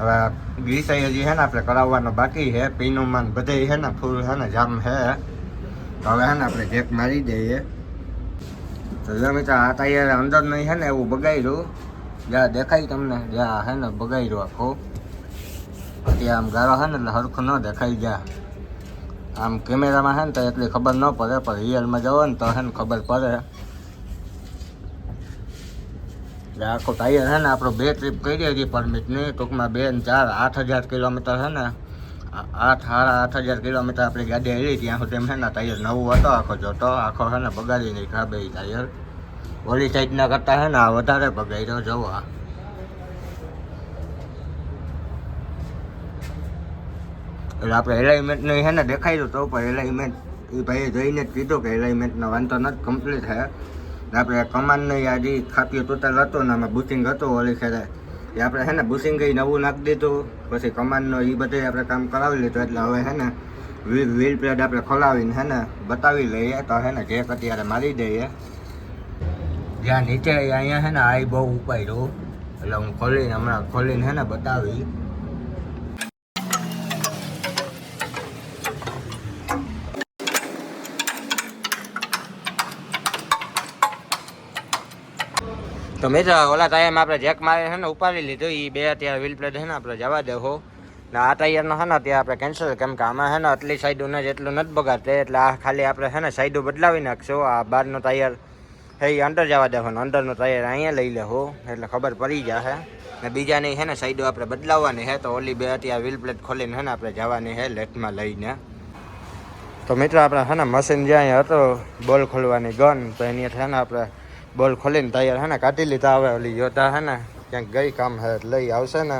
હવે ગીસાઈ હજી છે ને, આપણે કરાવવાનો બાકી છે. પીનું માન બધે છે ને, ફૂલ છે ને, જામ છે. તો હવે છે ને, આપણે જેક મારી દઈએ. તો જો મિત્રો, આ તૈયાર અંદર નહીં છે ને, એવું બગાડ્યું જ્યાં દેખાય તમને, જ્યાં છે ને બગાડ્યું આખું. ત્યાં આમ ગાળો છે ને, એટલે સરખું ન દેખાય જ્યાં. આમ કેમેરામાં છે ને, તો એટલી ખબર ન પડે, પણ રિયલમાં જવો ને, તો છે ને, ખબર પડે. એટલે આખું ટાયર છે ને, આપણું બે ટ્રીપ કરી હતી પરમિટની ટૂંકમાં બે ને ચાર આઠ હજાર કિલોમીટર છે ને, આ- આઠ, સાડા આઠ હજાર કિલોમીટર આપણી ગાડી આવી ત્યાં સુધી એમ છે ને ટાયર નવું હતો, આખો જોતો. આખો છે ને, બગાડી નહીં ખા બે ટાયર. ઓલી સાઈડના કરતાં છે ને, આ વધારે બગાડ્યો, જોવો આ. એટલે આપણે એલાઇમેન્ટનું છે ને દેખાયું તો પણ એલાઇમેન્ટ એ ભાઈએ જોઈને જ કીધું કે એલાઇમેન્ટનો વાંધો નથી કમ્પ્લીટ છે. ને આપણે કમાનની યાદી ખાતું ટોટલ હતો ને આમાં બુકિંગ હતો ઓલી ખેરે. એ આપણે છે ને બુકિંગ નવું નાખી દીધું, પછી કમાનનો એ બધે આપણે કામ કરાવી લીધું, એટલે હવે છે ને વ્હીલ વ્હીલ પ્લેટ આપણે ખોલાવીને છે ને બતાવી લઈએ, તો છે ને જેક અત્યારે મારી દઈએ. જ્યાં નીચે અહીંયા છે ને આ બહુ ઉપાય રહ્યું એટલે હું ખોલીને હમણાં ખોલીને છે ને બતાવી. તો મિત્ર ઓલા ટાયર આપણે જેક મારે છે ને ઉપાડી લીધું એ બે અત્યારે વ્હીલ પ્લેટ છે ને આપણે જવા દેવો ને આ ટાયરનો છે ને ત્યાં આપણે કેન્સલ કેમ કે આમાં છે ને આટલી સાઈડું ને જેટલું નથી બગાડતે, એટલે આ ખાલી આપણે છે ને સાઈડું બદલાવી નાખશું, આ બહારનો ટાયર એ અંદર જવા દેવાનો અંદરનો ટાયર અહીંયા લઈ લેવો એટલે ખબર પડી જશે ને બીજાની છે ને સાઈડો આપણે બદલાવવાની છે, તો ઓલી બે અત્યારે વ્હીલ પ્લેટ ખોલીને છે ને આપણે જવાની છે લેટમાં લઈને. તો મિત્રો, આપણે છે ને મશીન જ્યાં અહીંયા હતો બોલ ખોલવાની ગન તો એની છે ને આપણે બોલ ખોલીને તૈયાર હે ને, કાઢી લીધા હવે ઓલી જોતા હે ને, ક્યાંક ગઈ કામ હે લઈ આવશે ને.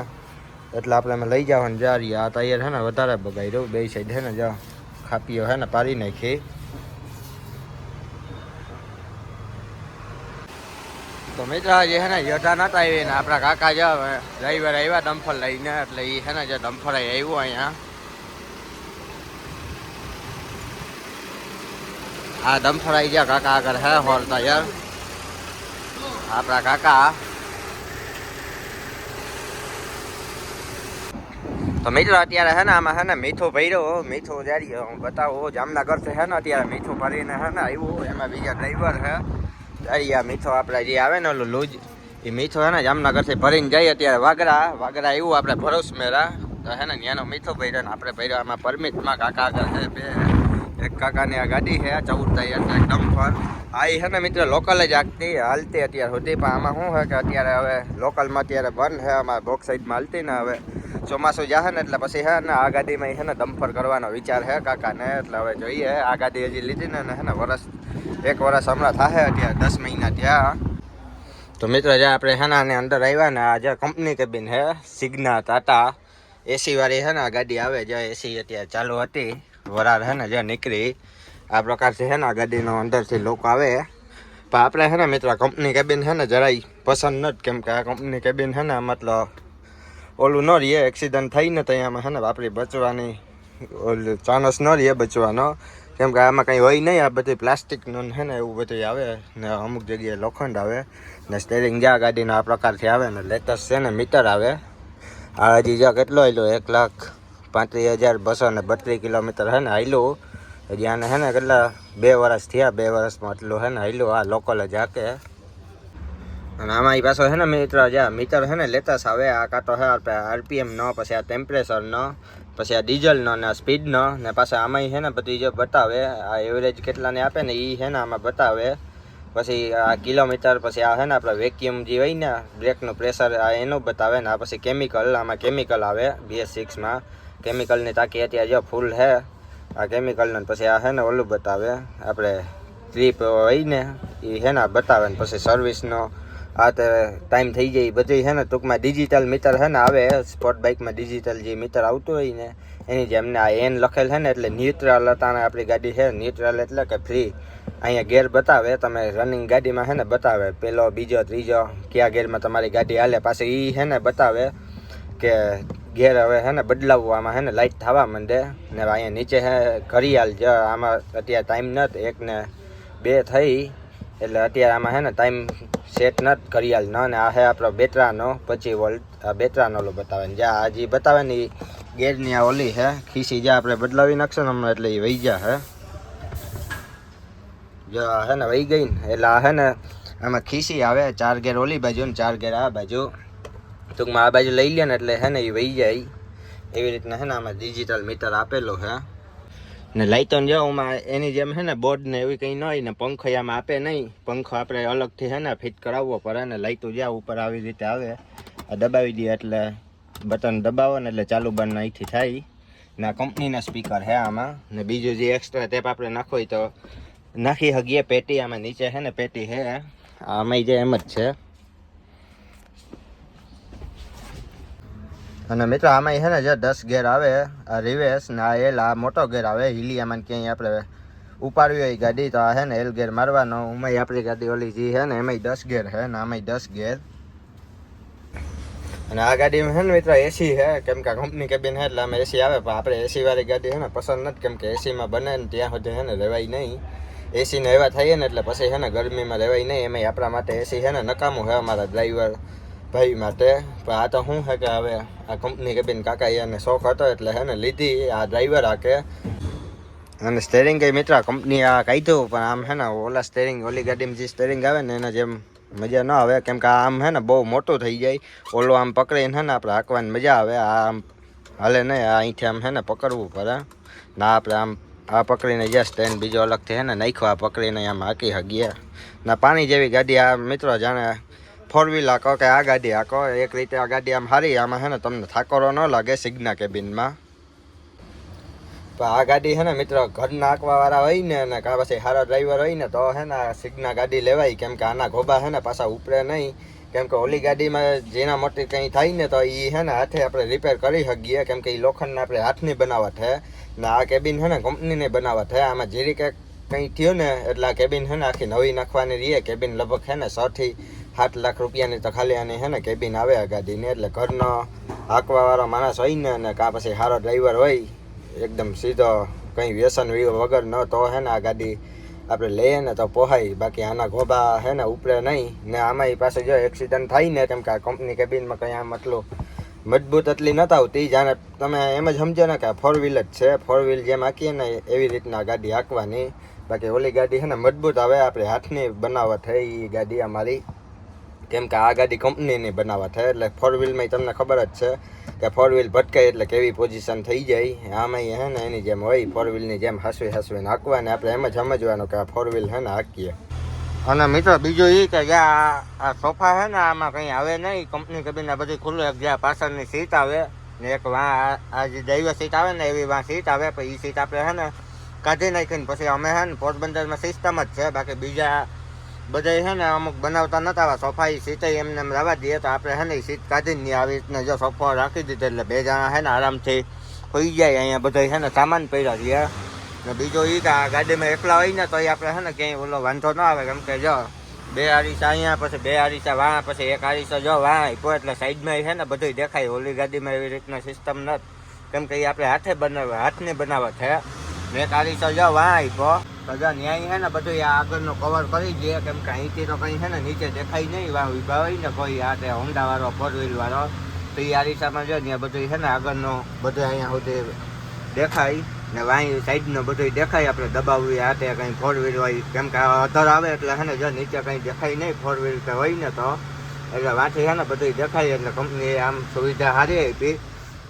એટલે આપણે અમે લઈ જવાનું જા રહીએ આ તૈયાર હે ને, વધારે બગાડ્યું બે સાઈડ હે ને, જા. ખાપીઓ હે ને, પાડી નાખી. તો મિત્ર જે હે ને યોધા નતા આવી ને, આપણા કાકા જો ડ્રાઈવર આવ્યા ડમ્ફર લઈને, એટલે એ હે ને જે ડમ્ફર આવ્યું અહીંયા. આ ડમ્ફર આવી ગયા કાકા આગળ હે હોલતા યાર આપણા કાકા. તો મિત્રો, અત્યારે હે ને આમાં હે ને મીઠો ભર્યો મીઠું જારી હું બતાવો જામનગરથી હે ને અત્યારે મીઠું ભરીને હે ને આવ્યું એમાં બીજા ડ્રાઈવર હે. જારી આ મીઠો આપણે જે આવે ને ઓલું લૂજ, એ મીઠો હે ને જામનગરથી ભરીને જઈએ અત્યારે વાગરા. વાગરા આવ્યું આપણે ભરોસ મેરા તો હે ને ત્યાંનો મીઠું ભર્યો ને આપણે ભર્યો, આમાં પરમિટમાં કાકા આગળ છે બે એક કાકાની આ ગાડી છે ચૌદ તૈયાર છે, એકદમ ફર આ ઈ છે ને મિત્ર લોકલ જ આગતી હાલતી અત્યાર સુધી, પણ આમાં શું છે કે અત્યારે હવે લોકલમાં અત્યારે બંધ છે, અમારે બોક્સ સાઈડમાં હાલતી ને હવે ચોમાસું જાહે ને એટલે પછી હે ને આ ગાડીમાં છે ને દમફર કરવાનો વિચાર છે કાકાને, એટલે હવે જોઈએ. આ ગાડી હજી લીધી ને ને હે ને વરસ, એક વરસ હમણાં થાય અત્યારે, દસ મહિના ત્યાં તો મિત્ર, જે આપણે છે ને આની અંદર આવ્યા ને, આ જે કંપની કેબિન છે સિગ્ના ટાટા એસી વાળી છે ને આ ગાડી આવે જે એસી અત્યારે ચાલુ હતી. વરાળ છે ને જે નીકળી, આ પ્રકારથી છે ને આ ગાડીનો અંદરથી લોકો આવે. પણ આપણે છે ને મિત્ર કંપની કેબિન છે ને જરાય પસંદ નથી. કેમ કે આ કંપની કેબિન છે ને મતલબ ઓલું ન રહીએ એક્સિડન્ટ થઈ ને ત્યાં છે ને આપણી બચવાની, ઓલું ચાન્સ ન રહીએ બચવાનો. કેમ કે આમાં કંઈ હોય નહીં, આ બધી પ્લાસ્ટિકનું છે ને એવું બધું આવે. ને અમુક જગ્યાએ લોખંડ આવે. ને સ્ટેરિંગ જ્યાં ગાડીનો આ પ્રકારથી આવે ને લેટેસ્ટ છે ને મીટર આવે. આ હજી જ્યાં કેટલો આવેલો એક લાખ પાંત્રીસ હજાર બસો ને બત્રીસ કિલોમીટર હે ને હાલ્યું હજી આને હે ને કેટલા બે વર્ષ થયા, બે વર્ષમાં એટલું હે ને હાલ્યું આ લોકલ જ હાકે અને આમાં એ પાછો હે ને મિત્ર જ્યાં મીટર છે ને લેતસ આવે આ કાંટો હે આરપીએમ ન, પછી આ ટેમ્પરેચર ન, પછી આ ડીઝલ ન ને આ સ્પીડ નો પાછા આમાં છે ને બધી જે બતાવે, આ એવરેજ કેટલાને આપે ને એ હે ને આમાં બતાવે. પછી આ કિલોમીટર, પછી આ છે ને આપણે વેક્યુમ જે હોય ને, બ્રેકનું પ્રેશર આ એનું બતાવે ને, આ પછી કેમિકલ આમાં કેમિકલ આવે બીએસ સિક્સમાં કેમિકલની ટાંકી અત્યારે જો ફૂલ છે. આ કેમિકલને પછી આ છે ને ઓલું બતાવે. આપણે ક્લિપ હોય એ છે ને બતાવે ને પછી સર્વિસનો આ તો ટાઈમ થઈ જાય બધી છે ને ટૂંકમાં ડિજિટલ મીટર છે ને આવે સ્પોર્ટ બાઇકમાં ડિજિટલ જે મીટર આવતું હોય ને, એની જેમને આ એન લખેલ છે ને એટલે ન્યુટ્રલ હતા આપણી ગાડી છે ન્યુટ્રલ એટલે કે ફ્રી અહીંયા ગેર બતાવે, તમે રનિંગ ગાડીમાં છે ને બતાવે. પેલો, બીજો, ત્રીજો, કયા ગેરમાં તમારી ગાડી હાલે, પાછી એ છે ને બતાવે કે ગેર હવે હે ને બદલાવવામાં હે ને લાઇટ થવા માંડે. ને અહીંયા નીચે હે ઘડિયાળ જ, આમાં અત્યારે ટાઈમ નત એક ને બે થઈ. એટલે અત્યારે આમાં હે ને ટાઈમ સેટ નથી, ઘડિયાળ ન, ને આ હે આપણો બેટરાનો પચીસ વોલ્ટ આ બેટરાનો ઓલો બતાવે ને. જ્યાં આ જે બતાવે ને એ ગેરની આ ઓલી હે, ખીસી જ્યાં આપણે બદલાવી નાખશું ને હમણાં એટલે એ વહી ગયા હે. જો હે ને વહી ગઈ ને, એટલે આ હે ને આમાં ખીસી આવે, ચાર ગેર ઓલી બાજુ ને ચાર ગેર આ બાજુ. ટૂંકમાં આ બાજુ લઈ લે ને એટલે હે ને એ વહી જાય. એવી રીતના હે ને આમાં ડિજિટલ મીટર આપેલો હે. ને લાઈટો જો આમાં એની જેમ હે ને બોર્ડ ને એવી કંઈ ન હોય ને પંખો આમાં આપે નહીં. પંખો આપણે અલગથી હે ને ફિટ કરાવવો પડે ને લાઈટો જ્યાં ઉપર આવી રીતે આવે, આ દબાવી દઈએ એટલે બટન દબાવો ને એટલે ચાલુ બંધ અહીંથી થાય. ને આ કંપનીના સ્પીકર હે આમાં. ને બીજું જે એક્સ્ટ્રા ટેપ આપણે નાખો હોય તો નાખી શકીએ. પેટી આમાં નીચે હે ને પેટી હે. આમાં જે એમ જ છે. અને મિત્રો આમાં છે ને જે દસ ગેર આવે, આ રિવેસ ને આ એલ, આ મોટો ગેર આવે હિલિયામાં ક્યાંય આપણે ઉપાડવી હોય ગાડી, તો આ છે ને એલ ગેર મારવાનો. એમાં આપણી ગાડી ઓલી જે છે ને, એમાંય દસ ગેર છે ને, આમાંય દસ ગેર અને આ ગાડીમાં છે ને મિત્રો એસી છે. કેમ કે કંપની કેબિન છે એટલે આમાં એસી આવે, પણ આપણે એસી વાળી ગાડી છે ને પસંદ નથી. કેમ કે એસીમાં બને ને ત્યાં સુધી છે ને રહેવાય નહીં. એસીને એવા થઈએ ને એટલે પછી છે ને ગરમીમાં રહેવાય નહીં. એમાંય આપણા માટે એસી છે ને નકામું છે અમારા ડ્રાઈવર ભાઈ માટે. પણ આ તો શું છે કે હવે આ કંપની કેબિન કાકા એને શોખ હતો એટલે હે ને લીધી, આ ડ્રાઈવર આ કે. અને સ્ટેરિંગ કઈ મિત્ર કંપની આ કાઢ્યું પણ આમ હે ને ઓલા સ્ટેરિંગ ઓલી ગાડીમાં જે સ્ટેરિંગ આવે ને એના જેમ મજા ન આવે, કેમ કે આમ હે ને બહુ મોટું થઈ જાય. ઓલો આમ પકડીને હે ને આપણે હાંકવાની મજા આવે, આ આમ હાલે નહીં આ અહીંથી આમ હે ને પકડવું પડે. ના આપણે આમ આ પકડીને જ્યાં સ્ટેન્ડ બીજો અલગથી હે ને નાખ્યો, આ પકડીને આમ હાંકી હગીએ. ના પાણી જેવી ગાડી આ મિત્રો જાણે ફોર વ્હીલ હાકો કે આ ગાડી આકો એક રીતે આ ગાડી આમ સારી આમાં હે ને તમને થાકોરો ન લાગે સિગ્ના કેબિનમાં. પણ આ ગાડી હે ને મિત્રો ઘરના હાંકવા વાળા હોય ને, અને કાં પછી સારા ડ્રાઈવર હોય ને, તો હે ને સિગ્ના ગાડી લેવાય. કેમ કે આના ગોબા હે ને પાછા ઉપરે નહીં. કેમ કે ઓલી ગાડીમાં જેના મોટી કંઈ થાય ને, તો એ હે ને હાથે આપણે રિપેર કરી શકીએ. કેમ કે એ લોખંડને આપણે હાથની બનાવટ છે ને આ કેબિન હે ને કંપનીની બનાવટ છે આમાં જીરી કંઈક કંઈ થયું ને, એટલે આ કેબિન હે ને આખી નવી નાખવાની રહીએ કેબિન લગભગ હે ને છથી સાત લાખ રૂપિયાની તો ખાલી આની હે ને કેબિન આવે ગાડીને એટલે ઘરનો હાંકવાવાળો માણસ હોય ને અને કાં પછી સારો ડ્રાઈવર હોય, એકદમ સીધો કંઈ વ્યસન વગર ન તો હે ને આ ગાડી આપણે લઈએ ને તો પોહાય. બાકી આના ગોબા હે ને ઉપરે નહીં. ને આમાં પાસે જો એક્સિડન્ટ થાય ને કેમ કે આ કંપની કેબિનમાં કંઈ આમ એટલું મજબૂત એટલી નતા આવતી. જાણે તમે એમ જ સમજો ને કે ફોર વ્હીલ જ છે. ફોર વ્હીલ જેમ હાંકીએ ને એવી રીતના ગાડી હાંકવાની. બાકી ઓલી ગાડી છે ને મજબૂત આવે. આપણે હાથની બનાવટ છે એ ગાડી અમારી. કેમ કે આ ગાડી કંપનીની બનાવટ થાય, એટલે ફોર વ્હીલમાં તમને ખબર જ છે કે ફોર વ્હીલ ભટકાય એટલે કેવી પોઝિશન થઈ જાય. આમાં હે ને એની જેમ હોય ફોર વ્હીલની જેમ હાસવી હાસવીને હાંકવાને. આપણે એમ જ સમજવાનું કે આ ફોર વ્હીલ હે ને હાંકીએ. અને મિત્રો, બીજું એ કે જ્યાં આ સોફા છે ને, આમાં કંઈ આવે નહીં. કંપની કબીને બધી ખુલ્લું, એક જ્યાં પાછળની સીટ આવે ને એક વાં આ- જે દૈવ સીટ આવે ને, એવી વાં સીટ આવે. પછી એ સીટ આપણે છે ને કાઢી નાખીને પછી અમે છે ને પોરબંદરમાં સિસ્ટમ જ છે. બાકી બીજા બધા છે ને અમુક બનાવતા નતા, આવા સોફા એ સીટે એમને એમ રવા દઈએ તો આપણે છે ને સીટ કાઢીને નહીં આવી રીતના જો સોફા રાખી દીધો એટલે બે જણા છે ને આરામથી હોઈ જાય અહીંયા બધા છે ને સામાન પડ્યા રહીએ ને બીજો એ કે આ ગાડીમાં એકલા હોય ને તો એ આપણે છે ને ક્યાંય ઓલો વાંધો ન આવે, કેમ કે જો બે આરીસા અહીંયા, પછી બે આરીસા વાં, પછી એક આરીસા જો વાં આપ્યો એટલે સાઈડમાં છે ને બધું દેખાય, ઓલી ગાડીમાં એવી રીતના સિસ્ટમ નથી કેમ કે એ આપણે હાથે બનાવે હાથની બનાવટ છે ને એક આરીસા જો વાં આપ્યો જો ન્યાય છે ને, બધું આગળનો કવર કરી દઈએ કેમ કે અહીંથી તો કંઈ છે ને, નીચે દેખાય નહીં. વાં વિભાવ ને કોઈ આ તે હોન્ડાવાળો ફોર વ્હીલવાળો તો એ આરીસામાં જો ત્યાં બધું છે ને, આગળનો બધું અહીંયા સુધી દેખાય. ને વાંઈ સાઈડનું બધું દેખાય, આપણે દબાવવી આ તે કંઈ ફોર વ્હીલ હોય. કેમ કે અધર આવે એટલે છે ને, જો નીચે કંઈ દેખાય નહીં ફોર વ્હીલ કે હોય ને તો, એટલે વાંચી છે ને, બધું દેખાય. એટલે કંપનીએ આમ સુવિધા સારી આપી.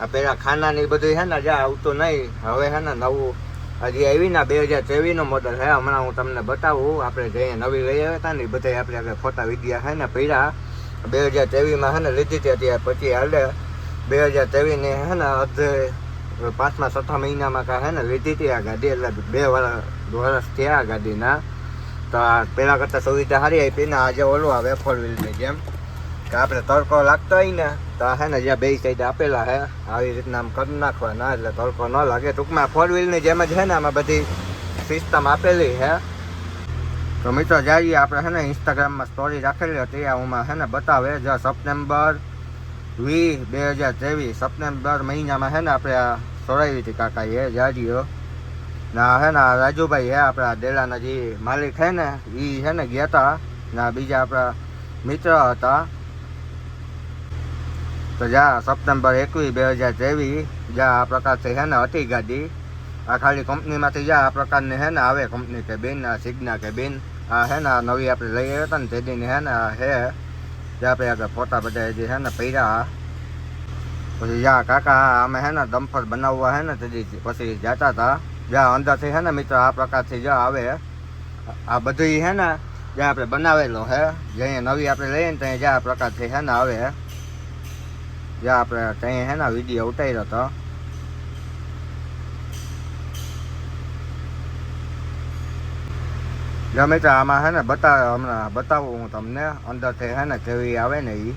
આ પહેલાં ખાનાની બધું છે ને જ્યાં આવતું નહીં. હવે છે ને નવું હજી આવી ના, બે હજાર ત્રેવીસનું મોડલ છે. હમણાં હું તમને બતાવું, આપણે જઈએ નવી લઈ આવ્યા હતા ને બધા આપણે આગળ ફોટા વિદ્યા છે ને પડ્યા બે હજાર ત્રેવીસમાં છે ને, લીધી હતી અત્યારે પછી હાલે. બે હજાર ત્રેવીસની છે ને, અડધે, પાંચમા, છઠ્ઠા મહિનામાં કાં હે ને, લીધી હતી આ ગાડી, એટલે બે વર્ષ વર્ષ થયા ગાડીના. તો આ પહેલાં કરતાં સુવિધા સારી આપી ને આજે ઓલું આવે ફોર વ્હીલની જેમ. આપણે તડકો લાગતો હોય ને, તો હે ને જ્યાં બે સાઈડ આપેલા હે આવી રીતના આમ કરી નાખવાના, એટલે તડકો ન લાગે. ટૂંકમાં ફોર વ્હીલની જેમ જ છે ને આમાં બધી સિસ્ટમ આપેલી છે. તો મિત્રો જઈએ, આપણે હે ને ઇન્સ્ટાગ્રામમાં સ્ટોરી રાખેલી હતી, આ ઉમાં છે ને બતાવે, જે સપ્ટેમ્બર વીસ બે હજાર ત્રેવીસ સપ્ટેમ્બર મહિનામાં છે ને આપણે આ સોરાવી હતી એ જાજીઓ ના હે ને રાજુભાઈ હે આપણા ડેલાના જે માલિક હે ને એ હે ને ગયા હતા ના બીજા આપણા મિત્ર હતા. તો જા સપ્ટેમ્બર એકવીસ બે હજાર ત્રેવીસ જા આ પ્રકારથી હે ને હતી ગાડી આ ખાલી કંપનીમાંથી જા આ પ્રકારની હે ને આવે કંપની કે બેન આ સિગ્ના કે બેન આ હે ને નવી આપણે લઈ આવ્યા હતા ને તે દીને હે ને હે જે આપણે આગળ ફોટા બધા જે હે ને પહેર્યા પછી જા કાકા અમે હે ને દમફર બનાવવા હે ને તે પછી જતા હતા જ્યાં અંદરથી હે ને મિત્ર આ પ્રકારથી જ્યાં આવે આ બધું હે ને જ્યાં આપણે બનાવેલો હે જ્યાં નવી આપણે લઈએ ને ત્યાં જ્યાં આ પ્રકારથી હે ને આવે જ્યાં આપણે ત્યાં હે ને વીડિયો ઉતાર્યો હતો જો મિત્ર, આમાં હે ને બતાવ હમણાં બતાવું હું તમને. અંદરથી હે ને કેવી આવે ને એ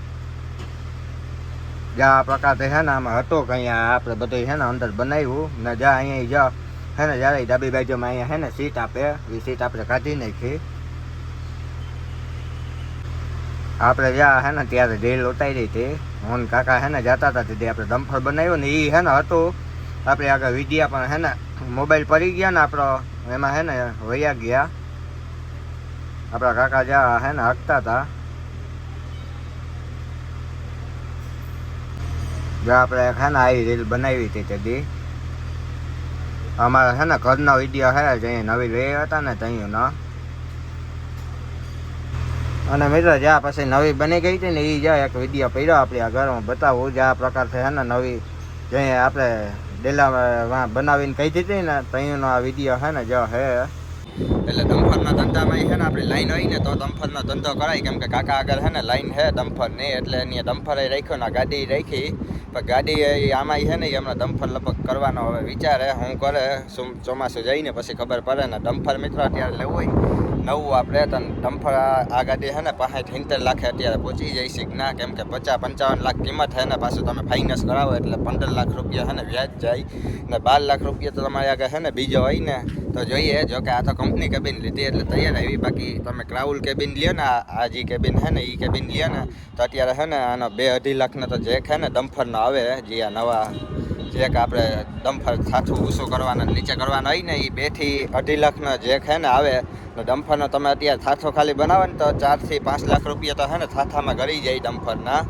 જ્યાં આ પ્રકારથી હે ને આમાં હતો કે અહીંયા આપણે બધું હે ને અંદર બનાવ્યું. ને જ્યાં અહીંયા જ્યાં હે ને જ્યારે ડાબી બાજુમાં અહીંયા હે ને સીટ આપે એ સીટ આપણે કાઢી નાખી. આપણે જ્યાં હે ને ત્યારે રેલ ઉતારી હતી. હું કાકા હે ને જતા હતા તે આપણે દમફળ બનાવ્યો ને એ હે ને હતું. આપણે આગળ વિદ્યા પણ હે ને મોબાઈલ પડી ગયા ને આપણો, એમાં હે ને વયા ગયા. આપણા કાકા જ્યાં હે ને હકતા હતા. જ્યાં આપણે હે ને આવી રીલ બનાવી હતી તે દી અમારા હે ને ઘરના વીડિયો હે જે નવી લઈ હતા ને ત્યાંનો. અને મિત્રો જ્યાં પછી નવી બની ગઈ હતી ને એ જ્યાં એક વીડિયો પડ્યો આપણે આ ઘરમાં, બતાવું જે આ પ્રકાર છે ને, નવી જે આપણે ડેલા બનાવીને કહી દીધી ને ત્યાંનો આ વીડિયો હે ને, જો હે એટલે દમફરના ધંધામાં છે ને આપણી લાઈન હોય ને તો દમફરનો ધંધો કરાય. કેમ કે કાકા આગળ છે ને લાઈન છે દમફરની એટલે એની દમફર રાખ્યો ને ગાડી રાખી. પણ ગાડી આમાં છે ને એ હમણાં દમફર લગભગ કરવાનો હવે વિચારે હું કરે શું ચોમાસું જઈને પછી ખબર પડે ને દમફર મિત્રો અત્યારે લેવું હોય. નવું આપણે તો ડમ્ફર આ ગાડી છે ને પાસે સિત્તેર લાખે અત્યારે પહોંચી જાય છે. ના, કેમ કે પચાસ પંચાવન લાખ કિંમત છે ને પાછું તમે ફાઇનાન્સ કરાવો એટલે પંદર લાખ રૂપિયા છે ને વ્યાજ જાય. ને બાર લાખ રૂપિયા તો તમારે આગળ છે ને બીજો હોય ને તો જોઈએ, જો કે આ તો કંપની કેબિન લીધી એટલે તૈયાર આવી. બાકી તમે ક્રાઉલ કેબિન લ્યો ને, આ જે કેબિન છે ને એ કેબિન લ્યો ને, તો અત્યારે છે ને, આનો બે અઢી લાખનો તો જે છે ને ડમ્ફરનો આવે, જે આ નવા જે કે આપણે ડમ્ફર સાચું ઊંચું કરવાના નીચે કરવાના હોય ને એ બેથી અઢી લાખનો જે છે ને આવે, તો ડમ્ફરનો તમે અત્યારે થાથો ખાલી બનાવો ને, તો ચારથી પાંચ લાખ રૂપિયા તો છે ને થાથામાં ગળી જાય ડમ્ફરના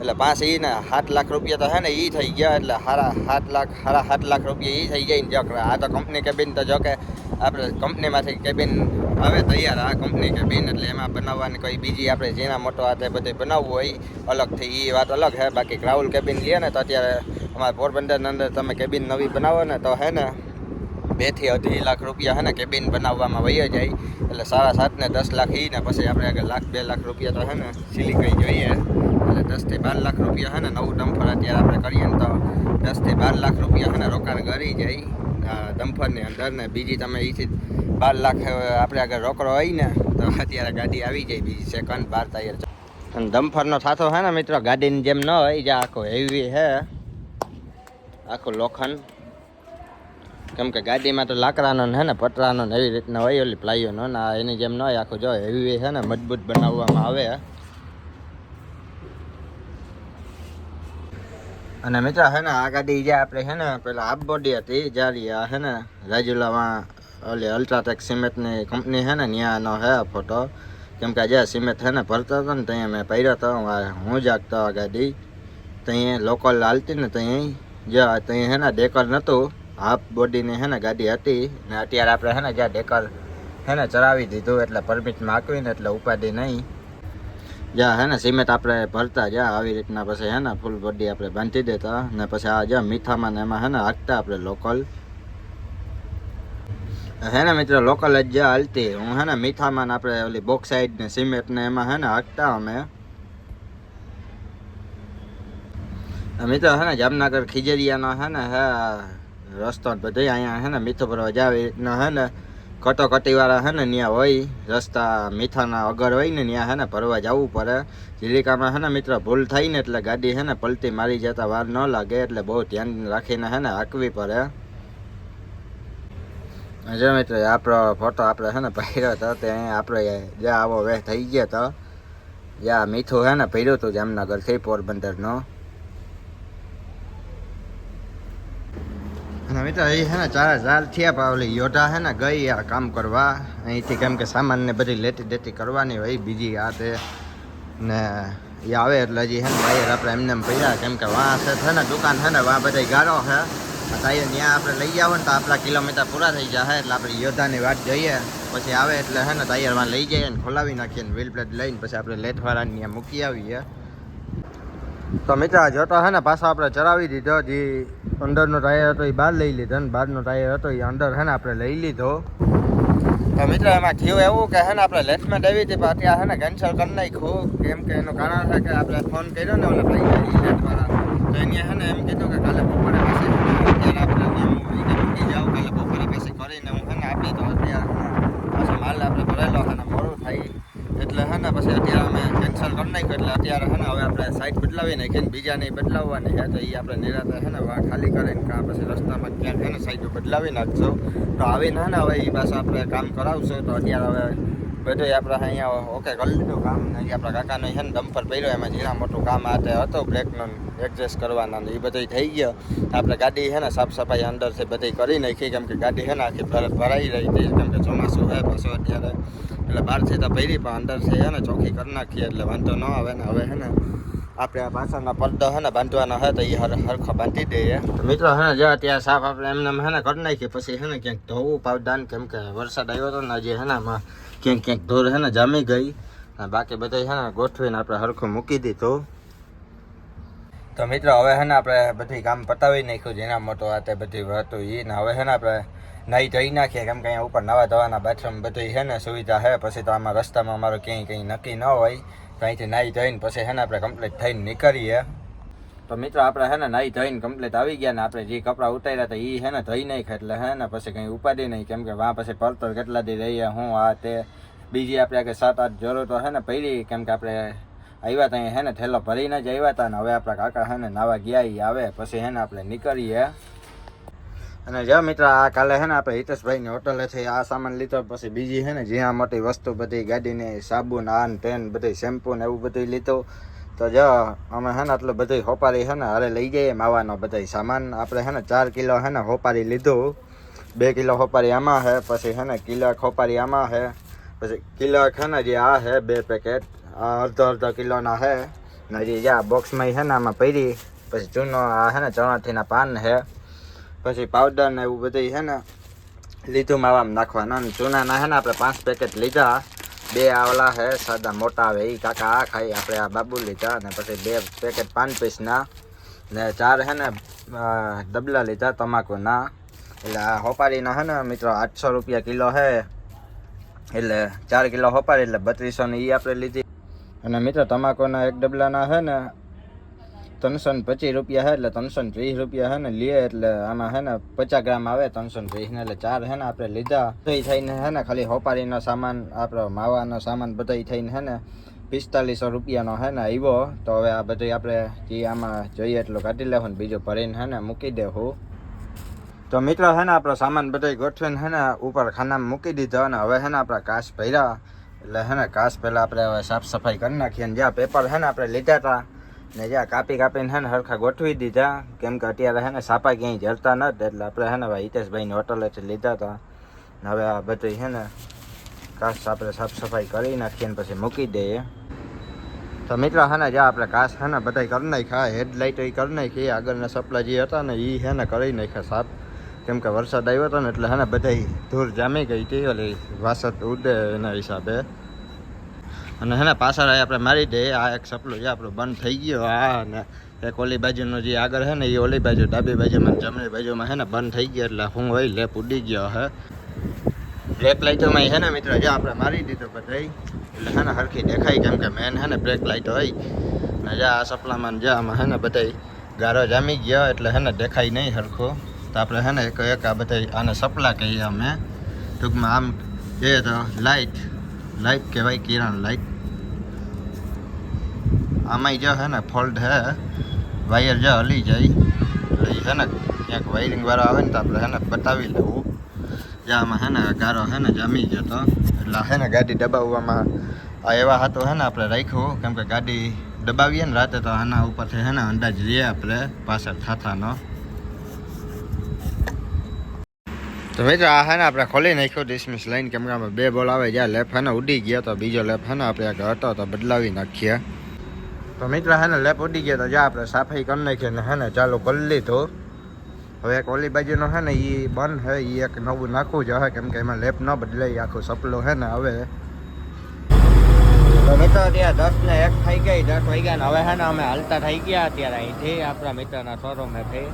એટલે પાંચ એ ને સાત લાખ રૂપિયા તો છે ને એ થઈ ગયા એટલે સારા સાત લાખ સારા સાત લાખ રૂપિયા એ થઈ જાય ને જો આ તો કંપની કેબિન તો જો કે આપણે કંપનીમાંથી કેબિન આવે તૈયાર, આ કંપની કેબિન એટલે એમાં બનાવવાની કોઈ બીજી આપણે જેના મોટો હાથે બધું બનાવવું હોય અલગથી એ વાત અલગ છે બાકી ક્રાઉલ કેબિન લે ને તો અત્યારે અમારા પોરબંદરની અંદર તમે કેબિન નવી બનાવો ને તો હે ને બેથી અઢી લાખ રૂપિયા હે ને કેબિન બનાવવામાં વહી જાય. એટલે સાડા સાત ને દસ લાખ ઈ ને પછી આપણે આગળ લાખ, બે લાખ રૂપિયા તો હે ને સિલિકઈ જોઈએ. એટલે દસથી બાર લાખ રૂપિયા હે ને નવું ડમ્ફર અત્યારે આપણે કરીએ ને તો દસથી બાર લાખ રૂપિયા હે ને રોકાણ કરી જાય. ડમ્ફરની અંદર ને બીજી તમે એથી બાર લાખ આપણે આગળ રોકડો હોય ને તો અત્યારે ગાડી આવી જાય બીજી સેકન્ડ બાર તૈયાર અને ડમ્ફરનો સાથો હે ને મિત્રો, ગાડીની જેમ ન હોય, જે આખો હેવી હે. આખું લોખંડ. કેમ કે ગાડીમાં તો લાકડાનો ને ને પતરાનો ને એવી રીતના હોય, ઓલી પ્લાઈઓનો ને એની જેમ ન હોય, આખું જો હેવી છે ને, મજબૂત બનાવવામાં આવે અને મિત્ર હે ને, આ ગાડી જે આપણે છે ને, પેલા આપ બોડી હતી, જ્યારે આ છે ને, રાજુલામાં ઓલી અલ્ટ્રાટેક સિમેન્ટની કંપની છે ને ત્યાંનો હે આ ફોટો કેમ કે જે સિમેન્ટ છે ને, ભરતો હતો ને, ત્યાં મેં પહેર્યો હતો હું જાગતો આ ગાડી. ત્યાં લોકલ હાલતી ને, ત્યાં જે, ત્યાં હે ને ડેકર નહોતું હાફ બોડીની હે ને ગાડી હતી ને અત્યારે આપણે હે ને જ્યાં ડેકર હે ને ચરાવી દીધું એટલે પરમિટમાં આકવીને એટલે ઉપાડી નહીં જ્યાં હે ને સિમેન્ટ આપણે ભરતા જ્યાં આવી રીતના પછી હે ને ફૂલ બોડી આપણે બાંધી દેતા ને પછી આ જ્યાં મીઠામાં ને એમાં હે ને હાંકતા આપણે લોકલ હે ને મિત્રો લોકલ જ જ્યાં હાલતી હું હે ને મીઠામાં આપણે ઓલી બોક્સાઇડ ને સિમેન્ટ ને એમાં હે ને હાંકતા અમે મિત્રો હે ને જામનગર ખીજરિયાનો હે ને હે રસ્તો બધે અહીંયા હે ને મીઠો ભરવા જાવે રીતના હે ને કટોકટીવાળા હે ને ત્યાં હોય, રસ્તા મીઠાના અગર હોય ને ત્યાં હે ને ભરવા જવું પડે. જીલિકામાં હે ને મિત્ર ભૂલ થાય ને એટલે ગાડી હે ને પલટી મારી જતા વાર ન લાગે એટલે બહુ ધ્યાન રાખીને હે ને હાંકવી પડે. જો મિત્ર આપણો ફોટો આપણે હે ને પહેર્યો હતો તે આપણે જ્યાં આવો વેહ થઈ ગયો હતો જ્યાં મીઠું હે ને પહેર્યું હતું જામનગરથી પોરબંદરનો. મિત્ર, એ હે ને ચાર હજાર થયા પણ ઓલી યોઢા હે ને ગઈ આ કામ કરવા. અહીંથી કેમ કે સામાન ને બધી લેતી દેતી કરવાની હોય, બીજી આ તે. ને એ આવે એટલે હજી હે ને ભાઈ આપણે એમને એમ પૈયા કેમ કે વાં છે ને દુકાન છે ને, વાં બધા ગારો છે તાઈએ ત્યાં આપણે લઈ આવો ને તો આપણા કિલોમીટર પૂરા થઈ જાય એટલે આપણે યોદ્ધાની વાત જોઈએ. પછી આવે એટલે હે ને તાઈરમાં લઈ જઈએ ને ખોલાવી નાખીએ ને વ્હીલ પ્લેટ લઈને પછી આપણે લેટવાળાને ત્યાં મૂકી આવીએ. તો મિત્ર જોતો હે ને પાછો આપણે ચરાવી દીધો, જે અંદરનો ટાયર હતો, એ બહાર લઈ લીધો ને બહારનો ટાયર હતો, એ અંદર હે ને આપણે લઈ લીધો. મિત્ર, એમાં થયું એવું કે હે ને આપણે લેફ્ટમાં દેવી હતી પણ અત્યારે હે ને કેન્સલ કરી નાખ્યું. કેમ કે એનું કારણ છે કે આપણે ફોન કર્યો ને ઓલા ભાઈ લેફ્ટવાળા તો એને હે ને એમ કીધું કે કાલે બપોરે પછી ત્યારે આપણે મૂકી જાઓ કાલે બપોરે પછી કરીને હું હે ને આપી દઉં અત્યારે. પાછો માલ આપણે ભરેલો હે ને મોડું થાય એટલે હે ને પછી અત્યારે અમે કેન્સલ કરી નાખ્યું એટલે અત્યારે હે ને હવે આપણે સાઈડ બદલાવી નાખીએ ને બીજાને બદલાવવાની છે. તો એ આપણે નિરાતે હે ને વા ખાલી કરીને કાં પછી રસ્તામાં ક્યાંક હે ને સાઈડ બદલાવી નાખશો. તો આવીને હે ને હવે એ પાછા આપણે કામ કરાવશું. તો અત્યારે હવે બધું આપણે અહીંયા ઓકે કરી લીધું કામ. ને આપણા કાકાનો છે ને ડમ્પર પડ્યો એમાં ઝીણા મોટું કામ આ તે હતો બ્રેકનો એડજસ્ટ કરવાના એ બધું થઈ ગયો. આપણે ગાડી છે ને સાફ સફાઈ અંદરથી બધી કરી નાખી. કેમ કે ગાડી છે ને આખી ભર- ભરાઈ રહી હતી. કેમ કે ચોમાસું હોય પાછું અત્યારે એટલે બહારથી તો ભરી પણ અંદરથી છે ને, ચોખ્ખી કરી નાખીએ, એટલે વાંધો ન આવે ને. હવે હે ને, આપણે આ પાછળના પડદો હે ને, બાંધવાનો હોય તો એ હર, હરખો બાંધી દઈએ. મિત્રો હે ને, જો ત્યાં સાફ આપણે એમને એમ હે ને, કરી નાખીએ, પછી હે ને, ક્યાંક ધોવું, પાવદાન, કેમ કે વરસાદ આવ્યો હતો ને આજે હે ને, આમાં ક્યાંક ક્યાંક ધોર હે ને, જામી ગઈ. બાકી બધા હે ને, ગોઠવીને આપણે હરખું મૂકી દીધું. તો મિત્રો, હવે હે ને આપણે બધી કામ પતાવી નાખ્યું જેના મોટો આ તે બધી હતું એ ને હવે હે ને આપણે નાહી ધોઈ નાખીએ, કેમ કે અહીંયા ઉપર નવા ધોવાના બાથરૂમ બધી છે ને સુવિધા છે પછી તો આમાં રસ્તામાં અમારું ક્યાંય કંઈ નક્કી ન હોય, તો અહીંથી નાહી ધોઈને પછી છે ને આપણે કમ્પ્લીટ થઈને નીકળીએ. તો મિત્રો, આપણે હે ને નાહી ધોઈને કમ્પ્લીટ આવી ગયા ને, આપણે જે કપડાં ઉતાર્યા હતા એ હે ને ધોઈ નાખ્યા, એટલે હે ને પછી કંઈ ઉપાડી નહીં, કેમ કે વાં પછી પડતર કેટલા દી રહીએ હું આ તે, બીજી આપણે આગળ સાત આઠ જરૂર તો હે ને પડી કેમ કે આપણે આવ્યા ત્યાં હે ને થેલો ભરીને જ આવ્યા હતા ને હવે આપણા કાકા હે ને નાવા ગયા ઈ આવે, પછી હે ને આપણે નીકળીએ. અને જો મિત્ર, આ કાલે હે ને આપણે હિતેશભાઈની હોટલેથી આ સામાન લીધો, પછી બીજી હે ને જ્યાં મોટી વસ્તુ બધી, ગાડીની, સાબુન, આન તેન બધી શેમ્પુ ને એવું બધું લીધું. તો જો, અમે હે ને આટલું બધી હોપારી હે ને હારે લઈ જઈએ માવાનો બધા સામાન. આપણે હે ને ચાર કિલો હે ને હોપારી લીધું. બે કિલો હોપારી આમાં હે, પછી હે ને કિલો હોપારી આમાં હે, પછી કિલો હે ને જે આ હે, બે પેકેટ. આ અડધો અડધો કિલોના હે. ને જે જ્યાં બોક્સમાં હે ને આમાં પડી પછી ચૂનો આ હે ને ચણાથીના પાન હે. પછી પાવડર ને એવું બધું છે ને લીધું માવામાં નાખવાના. ને ચૂનાના છે ને આપણે પાંચ પેકેટ લીધા. બે આ ઓલા છે સાદા મોટા આવે એ કાકા આ ખાઈ આપણે આ બાબુ લીધા. અને પછી બે પેકેટ પાન પીસના ને. ચાર છે ને અ, ડબલા લીધા તમાકુના એટલે આ હોપારીના છે ને મિત્રો આઠસો રૂપિયા કિલો છે એટલે ચાર કિલો હોપારી એટલે બત્રીસો ની એ આપણે લીધી. અને મિત્રો તમાકુના એક ડબલાના છે ને ત્રણસો ને પચીસ રૂપિયા છે એટલે ત્રણસો ને ત્રીસ રૂપિયા છે ને લઈએ એટલે આમાં છે ને પચાસ ગ્રામ આવે ત્રણસો ને ત્રીસ ને એટલે ચાર છે ને આપણે લીધા તો થઈને છે ને ખાલી હોપારીનો સામાન આપણો માવાનો સામાન બધા થઈને છે ને પિસ્તાલીસો રૂપિયાનો છે ને આવ્યો તો હવે આ બધું આપણે જે આમાં જોઈએ એટલું કાઢી લેવું ને બીજું ભરીને છે ને મૂકી દેવું તો મિત્રો છે ને આપણો સામાન બધો ગોઠવીને છે ને ઉપર ખાનામાં મૂકી દીધો અને હવે છે ને આપણા કાચ ભર્યા એટલે હે ને કાચ પહેલાં આપણે હવે સાફ સફાઈ કરી નાખીએ અને જ્યાં પેપર છે ને આપણે લીધા હતા ને જ્યાં કાપી કાપીને હે ને હરખા ગોઠવી દીધા, કેમ કે અત્યારે હે ને સાપા ક્યાંય જરતા નથી એટલે આપણે હે ને ભાઈ હિતેશભાઈની હોટલેથી લીધા હતા ને હવે આ બધું હે ને કાચ આપણે સાફ સફાઈ કરી નાખીએ ને પછી મૂકી દઈએ. તો મિત્રો હે ને, જ્યાં આપણે કાચ છે ને બધા કરી નાખ્યા હેડલાઇટ એ કરી નાખી, આગળના સપ્લાય જે હતા ને એ હે ને કરી નાખ્યા સાફ. કેમ કે વરસાદ આવ્યો હતો ને એટલે છે ને બધાય ધૂળ જામી ગઈ હતી, ઓલી વાસત ઉડે એના હિસાબે. અને હે ને પાછળ આપણે મારી દઈએ, આ એક સપલું છે, આપણું બંધ થઈ ગયો. આ ને એક ઓલી બાજુનો જે આગળ છે ને એ ઓલી બાજુ, ડાબી બાજુમાં જમણી બાજુમાં હે ને બંધ થઈ ગયો એટલે હું હોય લેપ ઉડી ગયો હે. બ્રેક લાઇટોમાં હે ને મિત્રો, જો આપણે મારી દીધું બધાય. એટલે હે ને હરખી દેખાય કેમ કે મેન હે ને બ્રેક લાઇટ હોય. ને જા આ સપલામાં જા આમાં હે ને બધાય ગારો જામી ગયો, એટલે હે ને દેખાય નહીં હરખું. તો આપણે છે ને એક એક આ બધા આને સપલા કહીએ અમે. ટૂંકમાં આમ કહીએ તો લાઇટ લાઇટ કહેવાય કિરણ લાઇટ આમાંય જો હે ને ફોલ્ટ હે વાયર જો હલી જાય. એટલે છે ને ક્યાંક વાયરિંગ વાળો આવે ને તો આપણે છે ને બતાવી લેવું. જે આમાં છે ને ગારો છે ને જમી તો. એટલે છે ને ગાડી દબાવવામાં આ એવા હતો છે ને આપણે રાખ્યું. કેમ કે ગાડી દબાવીએ ને રાતે તો આના ઉપરથી છે ને અંદાજ લઈએ આપણે પાછળ થાથાનો. તો મિત્રો આ હે ને આપણે ખોલી નાખ્યો ડિસમિસ લઈને કેમ કે આમાં બે બોલ આવે, જ્યાં લેફ હે ઉડી ગયા, તો બીજો લેફ હે આપણે આગળ હતો, તો બદલાવી નાખીએ. તો મિત્રો હે ને લેફ ઉડી ગયા, તો જ્યાં આપણે સાફાઈ કરી નાખીએ ને હે ને ચાલુ કરી લીધું. હવે એક ઓલી બાજુનો હે ને એ બંધ હે એ એક નવું નાખવું જ હે, કેમ કે એમાં લેપ ન બદલાય, ઈ આખું સપલું હે ને હવે. તો મિત્રો ત્યાં દસ ને એક થઈ ગઈ, દસ વાગ્યા ને હવે હે ને અમે હાલતા થઈ ગયા અત્યારે અહીંથી, આપણા મિત્રના શોરૂમેથી